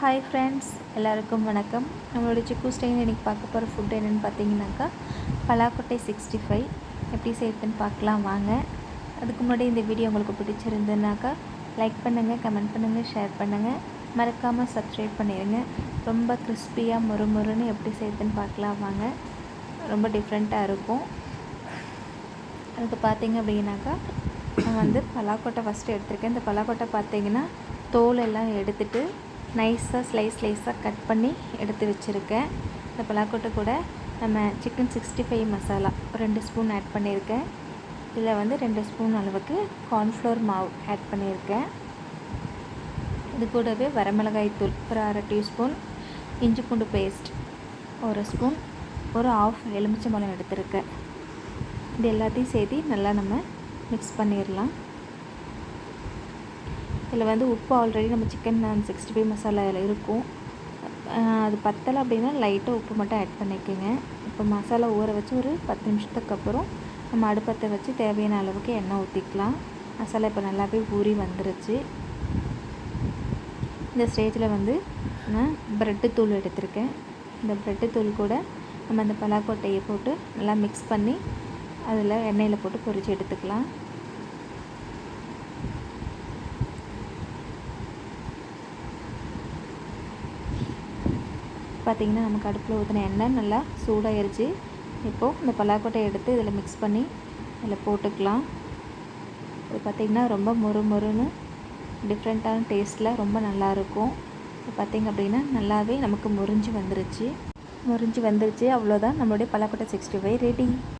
Hi friends எல்லாருக்கும் வணக்கம். நம்மளோட சிக்கு ஸ்டைல் இன்றைக்கி பார்க்க போகிற ஃபுட் என்னென்னு பார்த்தீங்கன்னாக்கா பலாக்கொட்டை சிக்ஸ்டி ஃபைவ் எப்படி செய்யுதுன்னு பார்க்கலாம் வாங்க. அதுக்கு முன்னாடி இந்த வீடியோ உங்களுக்கு பிடிச்சிருந்துனாக்கா லைக் பண்ணுங்கள் கமெண்ட் பண்ணுங்கள் ஷேர் பண்ணுங்கள் மறக்காமல் சப்ஸ்கிரைப் பண்ணிடுங்க ரொம்ப கிறிஸ்பியாக முறுமுறுன்னு எப்படி செய்யுதுன்னு பார்க்கலாம் வாங்க. ரொம்ப டிஃப்ரெண்ட்டாக இருக்கும். அதுக்கு பார்த்தீங்க அப்படின்னாக்கா நான் வந்து பலாக்கொட்டை ஃபஸ்ட்டு எடுத்திருக்கேன். இந்த பலாக்கொட்டை பார்த்தீங்கன்னா தோல் எல்லாம் எடுத்துகிட்டு நைஸாக ஸ்லைஸ் ஸ்லைஸாக கட் பண்ணி எடுத்து வச்சுருக்கேன். இந்த பலாக்கொட்டை கூட நம்ம சிக்கன் சிக்ஸ்டி ஃபைவ் மசாலா ஒரு ரெண்டு ஸ்பூன் ஆட் பண்ணியிருக்கேன். இதில் வந்து ரெண்டு ஸ்பூன் அளவுக்கு கார்ன்ஃப்ளோர் மாவு ஆட் பண்ணியிருக்கேன். இது கூடவே வரமிளகாய் தூள் ஒரு அரை டீஸ்பூன் இஞ்சி பூண்டு பேஸ்ட் ஒரு ஸ்பூன் ஒரு ஆஃப் எலுமிச்சம்பழம் எடுத்திருக்கேன். இது எல்லாத்தையும் சேர்த்து நல்லா நம்ம மிக்ஸ் பண்ணிடலாம். இதில் வந்து உப்பு ஆல்ரெடி நம்ம சிக்கன் சிக்ஸ்டி ஃபைவ் மசாலாவில் இருக்கும். அது பத்தலை அப்படின்னா லைட்டாக உப்பு மட்டும் ஆட் பண்ணிக்கோங்க. இப்போ மசாலா ஊற வச்சு ஒரு பத்து நிமிஷத்துக்கு அப்புறம் நம்ம அடுப்பத்தை வச்சு தேவையான அளவுக்கு எண்ணெய் ஊற்றிக்கலாம் மசாலா இப்போ நல்லாவே ஊறி வந்துருச்சு. இந்த ஸ்டேஜில் வந்து நான் ப்ரெட்டு தூள் எடுத்திருக்கேன். இந்த ப்ரெட்டு தூள் கூட நம்ம அந்த பலாக்கொட்டையை போட்டு நல்லா மிக்ஸ் பண்ணி அதில் எண்ணெயில் போட்டு பொரித்து எடுத்துக்கலாம். பார்த்திங்கன்னா நமக்கு அடுப்பில் ஊற்றின எண்ணெய் நல்லா சூடாயிருச்சு. இப்போது இந்த பலாக்கொட்டையை எடுத்து இதில் மிக்ஸ் பண்ணி இதில் போட்டுக்கலாம். இது பார்த்திங்கன்னா ரொம்ப மொறு மொறுன்னு டிஃப்ரெண்ட்டான டேஸ்ட்டில் ரொம்ப நல்லாயிருக்கும். இப்போ பார்த்திங்க அப்படின்னா நல்லாவே நமக்கு முறிஞ்சு வந்துருச்சு. முறிஞ்சு வந்துருச்சு. அவ்வளோதான். நம்மளுடைய பலாக்கொட்டை சிக்ஸ்டி ஃபைவ் ரெடி